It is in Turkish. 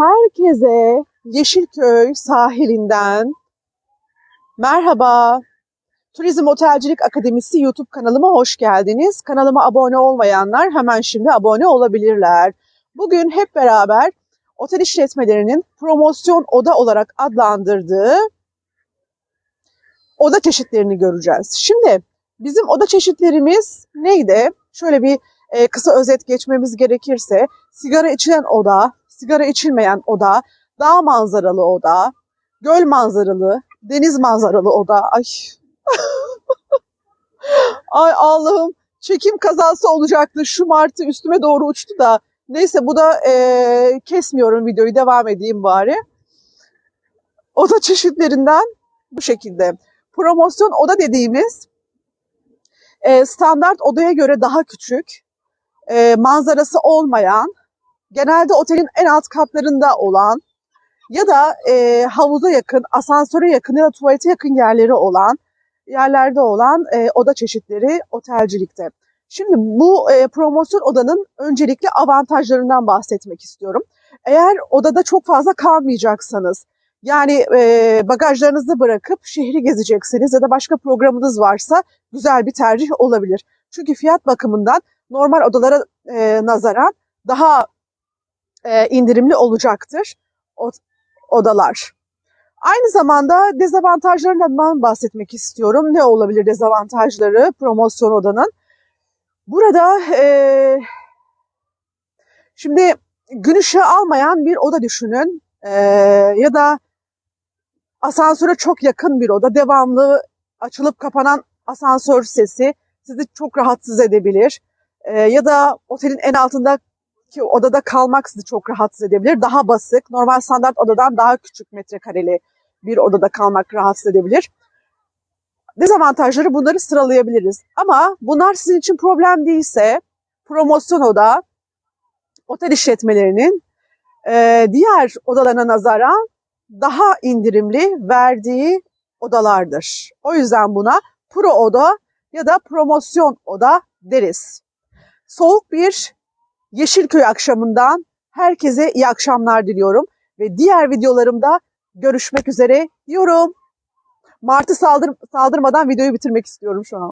Herkese Yeşilköy sahilinden merhaba. Turizm Otelcilik Akademisi YouTube kanalıma hoş geldiniz. Kanalıma abone olmayanlar hemen şimdi abone olabilirler. Bugün hep beraber otel işletmelerinin promosyon oda olarak adlandırdığı oda çeşitlerini göreceğiz. Şimdi bizim oda çeşitlerimiz neydi? Şöyle bir e, kısa özet geçmemiz gerekirse sigara içilen oda, sigara içilmeyen oda, dağ manzaralı oda, göl manzaralı, deniz manzaralı oda. Ay. Ay Allah'ım çekim kazası olacaktı. Şu martı üstüme doğru uçtu da. Neyse bu da e, kesmiyorum videoyu devam edeyim bari. Oda çeşitlerinden bu şekilde. Promosyon oda dediğimiz e, standart odaya göre daha küçük, e, manzarası olmayan, genelde otelin en alt katlarında olan ya da e, havuza yakın, asansöre yakın ya da tuvalete yakın yerleri olan yerlerde olan e, oda çeşitleri otelcilikte. Şimdi bu e, promosyon odanın öncelikle avantajlarından bahsetmek istiyorum. Eğer odada çok fazla kalmayacaksanız, yani e, bagajlarınızı bırakıp şehri gezeceksiniz ya da başka programınız varsa güzel bir tercih olabilir. Çünkü fiyat bakımından normal odalara e, nazaran daha e, indirimli olacaktır odalar. Aynı zamanda dezavantajlarından bahsetmek istiyorum. Ne olabilir dezavantajları promosyon odanın? Burada e, şimdi gün ışığı almayan bir oda düşünün E, ya da asansöre çok yakın bir oda, devamlı açılıp kapanan asansör sesi sizi çok rahatsız edebilir. E, ya da otelin en altındaki odada kalmak sizi çok rahatsız edebilir. Daha basık, normal standart odadan daha küçük metrekareli bir odada kalmak rahatsız edebilir. Dezavantajları bunları sıralayabiliriz. Ama bunlar sizin için problem değilse promosyon oda otel işletmelerinin e, diğer odalarına nazaran daha indirimli verdiği odalardır. O yüzden buna pro oda ya da promosyon oda deriz. Soğuk bir Yeşilköy akşamından herkese iyi akşamlar diliyorum ve diğer videolarımda görüşmek üzere diyorum. Martı saldır, saldırmadan videoyu bitirmek istiyorum şu an.